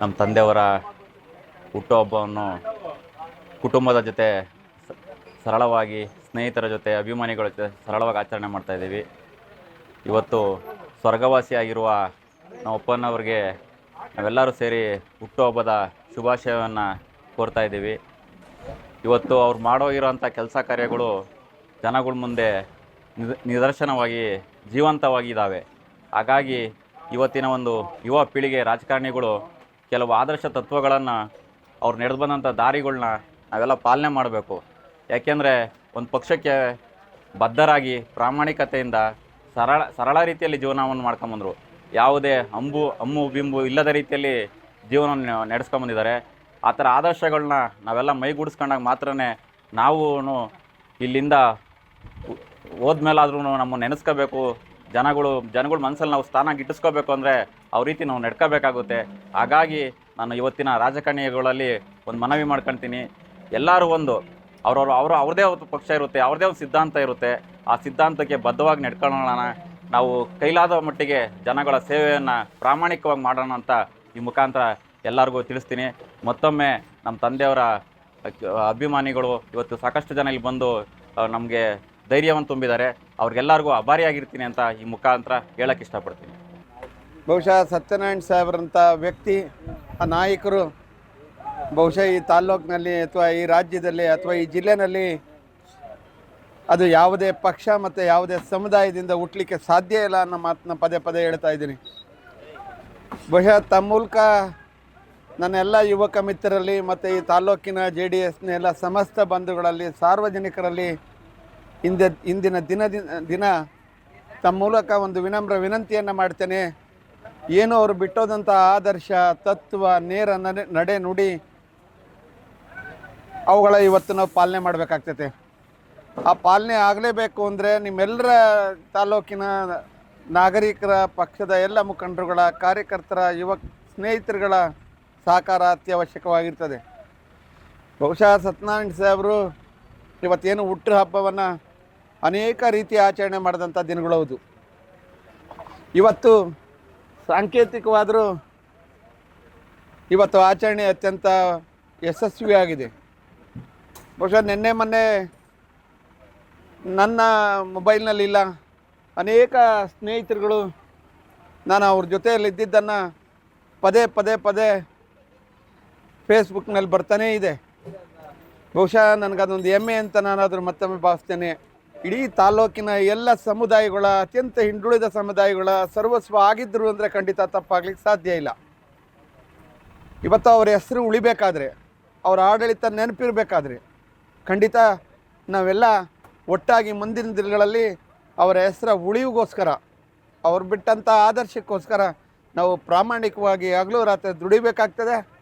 ನಮ್ಮ ತಂದೆಯವರ ಹುಟ್ಟುಹಬ್ಬವನ್ನು ಕುಟುಂಬದ ಜೊತೆ ಸರಳವಾಗಿ, ಸ್ನೇಹಿತರ ಜೊತೆ, ಅಭಿಮಾನಿಗಳ ಜೊತೆ ಸರಳವಾಗಿ ಆಚರಣೆ ಮಾಡ್ತಾ ಇದ್ದೀವಿ. ಇವತ್ತು ಸ್ವರ್ಗವಾಸಿಯಾಗಿರುವ ನಮ್ಮ ಅಪ್ಪನವ್ರಿಗೆ ನಾವೆಲ್ಲರೂ ಸೇರಿ ಹುಟ್ಟುಹಬ್ಬದ ಶುಭಾಶಯವನ್ನು ಕೋರ್ತಾ ಇದ್ದೀವಿ. ಇವತ್ತು ಅವ್ರು ಮಾಡೋಗಿರೋಂಥ ಕೆಲಸ ಕಾರ್ಯಗಳು ಜನಗಳ ಮುಂದೆ ನಿದ- ನಿದರ್ಶನವಾಗಿ ಜೀವಂತವಾಗಿ ಇದ್ದಾವೆ ಹಾಗಾಗಿ ಇವತ್ತಿನ ಒಂದು ಯುವ ಪೀಳಿಗೆ ರಾಜಕಾರಣಿಗಳು ಕೆಲವು ಆದರ್ಶ ತತ್ವಗಳನ್ನು ಅವ್ರು ನಡೆದು ಬಂದಂಥ ದಾರಿಗಳನ್ನ ನಾವೆಲ್ಲ ಪಾಲನೆ ಮಾಡಬೇಕು. ಯಾಕೆಂದರೆ ಒಂದು ಪಕ್ಷಕ್ಕೆ ಬದ್ಧರಾಗಿ ಪ್ರಾಮಾಣಿಕತೆಯಿಂದ ಸರಳ ಸರಳ ರೀತಿಯಲ್ಲಿ ಜೀವನವನ್ನು ಮಾಡ್ಕೊಂಬಂದರು ಯಾವುದೇ ಅಂಬು, ಅಮ್ಮು, ಬಿಂಬು ಇಲ್ಲದ ರೀತಿಯಲ್ಲಿ ಜೀವನವನ್ನು ನಡೆಸ್ಕೊಂಬಂದಿದ್ದಾರೆ ಆ ಥರ ಆದರ್ಶಗಳನ್ನ ನಾವೆಲ್ಲ ಮೈಗೂಡಿಸ್ಕೊಂಡಾಗ ಮಾತ್ರ ನಾವು ಇಲ್ಲಿಂದ ಹೋದ್ಮೇಲಾದ್ರೂ ನಮ್ಮ ನೆನೆಸ್ಕೋಬೇಕು. ಜನಗಳು ಜನಗಳ ಮನಸ್ಸಲ್ಲಿ ನಾವು ಸ್ಥಾನ ಗಿಟ್ಟಿಸ್ಕೋಬೇಕು ಅಂದರೆ ಅವ್ರ ರೀತಿ ನಾವು ನಡ್ಕೋಬೇಕಾಗುತ್ತೆ. ಹಾಗಾಗಿ ನಾನು ಇವತ್ತಿನ ರಾಜಕಾರಣಿಗಳಲ್ಲಿ ಒಂದು ಮನವಿ ಮಾಡ್ಕೊಳ್ತೀನಿ ಎಲ್ಲರೂ ಒಂದು ಅವರವರು ಅವರು ಅವ್ರದೇ ಒಂದು ಪಕ್ಷ ಇರುತ್ತೆ, ಅವ್ರದೇ ಒಂದು ಸಿದ್ಧಾಂತ ಇರುತ್ತೆ. ಆ ಸಿದ್ಧಾಂತಕ್ಕೆ ಬದ್ಧವಾಗಿ ನಡ್ಕೊಳ್ಳೋಣ. ನಾವು ಕೈಲಾದ ಮಟ್ಟಿಗೆ ಜನಗಳ ಸೇವೆಯನ್ನು ಪ್ರಾಮಾಣಿಕವಾಗಿ ಮಾಡೋಣ ಅಂತ ಈ ಮುಖಾಂತರ ಎಲ್ಲರಿಗೂ ತಿಳಿಸ್ತೀನಿ. ಮತ್ತೊಮ್ಮೆ ನಮ್ಮ ತಂದೆಯವರ ಅಭಿಮಾನಿಗಳು ಇವತ್ತು ಸಾಕಷ್ಟು ಜನ ಇಲ್ಲಿ ಬಂದು ನಮಗೆ ಧೈರ್ಯವನ್ನು ತುಂಬಿದ್ದಾರೆ. ಅವ್ರಿಗೆಲ್ಲರಿಗೂ ಅಭಾರಿಯಾಗಿರ್ತೀನಿ ಅಂತ ಈ ಮುಖಾಂತರ ಹೇಳಕ್ಕೆ ಇಷ್ಟಪಡ್ತೀನಿ. ಬಹುಶಃ ಸತ್ಯನಾರಾಯಣ ಸಾಹೇಬ್ರಂಥ ವ್ಯಕ್ತಿ, ಆ ನಾಯಕರು ಬಹುಶಃ ಈ ತಾಲ್ಲೂಕಿನಲ್ಲಿ ಅಥವಾ ಈ ರಾಜ್ಯದಲ್ಲಿ ಅಥವಾ ಈ ಜಿಲ್ಲೆನಲ್ಲಿ ಅದು ಯಾವುದೇ ಪಕ್ಷ ಮತ್ತು ಯಾವುದೇ ಸಮುದಾಯದಿಂದ ಹುಟ್ಟಲಿಕ್ಕೆ ಸಾಧ್ಯ ಇಲ್ಲ ಅನ್ನೋ ಮಾತನ್ನ ಪದೇ ಪದೇ ಹೇಳ್ತಾ ಇದ್ದೀನಿ. ಬಹುಶಃ ತಮ್ಮ ಮೂಲಕ ನನ್ನೆಲ್ಲ ಯುವಕ ಮಿತ್ರರಲ್ಲಿ ಮತ್ತು ಈ ತಾಲ್ಲೂಕಿನ ಜೆ ಡಿ ಎಸ್ನ ಎಲ್ಲ ಸಮಸ್ತ ಬಂಧುಗಳಲ್ಲಿ, ಸಾರ್ವಜನಿಕರಲ್ಲಿ ಹಿಂದೆ ಇಂದಿನ ದಿನ ದಿನ ತಮ್ಮ ಮೂಲಕ ಒಂದು ವಿನಮ್ರ ವಿನಂತಿಯನ್ನು ಮಾಡ್ತೇನೆ. ಏನೋ ಅವರು ಬಿಟ್ಟೋದಂಥ ಆದರ್ಶ, ತತ್ವ, ನೇರ ನಡೆ ನಡೆ ನುಡಿ ಅವುಗಳ ಇವತ್ತು ನಾವು ಪಾಲನೆ ಮಾಡಬೇಕಾಗ್ತೈತೆ. ಆ ಪಾಲನೆ ಆಗಲೇಬೇಕು ಅಂದರೆ ನಿಮ್ಮೆಲ್ಲರ ತಾಲೂಕಿನ ನಾಗರಿಕರ ಪಕ್ಷದ ಎಲ್ಲ ಮುಖಂಡರುಗಳ, ಕಾರ್ಯಕರ್ತರ, ಯುವ ಸ್ನೇಹಿತರುಗಳ ಸಹಕಾರ ಅತ್ಯವಶ್ಯಕವಾಗಿರ್ತದೆ. ಬಹುಶಃ ಸತ್ಯನಾರಾಯಣ ಸಾಹೇಬರು ಇವತ್ತೇನು ಹುಟ್ಟು ಹಬ್ಬವನ್ನು ಅನೇಕ ರೀತಿ ಆಚರಣೆ ಮಾಡಿದಂಥ ದಿನಗಳು ಹೌದು. ಇವತ್ತು ಸಾಂಕೇತಿಕವಾದರೂ ಇವತ್ತು ಆಚರಣೆ ಅತ್ಯಂತ ಯಶಸ್ವಿಯಾಗಿದೆ ಬಹುಶಃ ನಿನ್ನೆ ಮೊನ್ನೆ ನನ್ನ ಮೊಬೈಲ್ನಲ್ಲಿಲ್ಲ ಅನೇಕ ಸ್ನೇಹಿತರುಗಳು ನಾನು ಅವ್ರ ಜೊತೆಯಲ್ಲಿ ಇದ್ದಿದ್ದನ್ನು ಪದೇ ಪದೇ ಪದೇ ಫೇಸ್ಬುಕ್ನಲ್ಲಿ ಬರ್ತಾನೇ ಇದೆ. ಬಹುಶಃ ನನಗದೊಂದು ಹೆಮ್ಮೆ ಅಂತ ನಾನು ಮತ್ತೊಮ್ಮೆ ಭಾವಿಸ್ತೇನೆ. ಇಡೀ ತಾಲೂಕಿನ ಎಲ್ಲ ಸಮುದಾಯಗಳ, ಅತ್ಯಂತ ಹಿಂದುಳಿದ ಸಮುದಾಯಗಳ ಸರ್ವಸ್ವ ಆಗಿದ್ದರು ಅಂದರೆ ಖಂಡಿತ ತಪ್ಪಾಗ್ಲಿಕ್ಕೆ ಸಾಧ್ಯ ಇಲ್ಲ. ಇವತ್ತು ಅವರ ಹೆಸರು ಉಳಿಬೇಕಾದ್ರೆ, ಅವರ ಆಡಳಿತ ನೆನಪಿರಬೇಕಾದ್ರೆ, ಖಂಡಿತ ನಾವೆಲ್ಲ ಒಟ್ಟಾಗಿ ಮುಂದಿನ ದಿನಗಳಲ್ಲಿ ಅವರ ಹೆಸರ ಉಳಿವಿಗೋಸ್ಕರ, ಅವ್ರು ಬಿಟ್ಟಂಥ ಆದರ್ಶಕ್ಕೋಸ್ಕರ ನಾವು ಪ್ರಾಮಾಣಿಕವಾಗಿ ಹಗಲು ರಾತ್ರಿ ದುಡಿಬೇಕಾಗ್ತದೆ.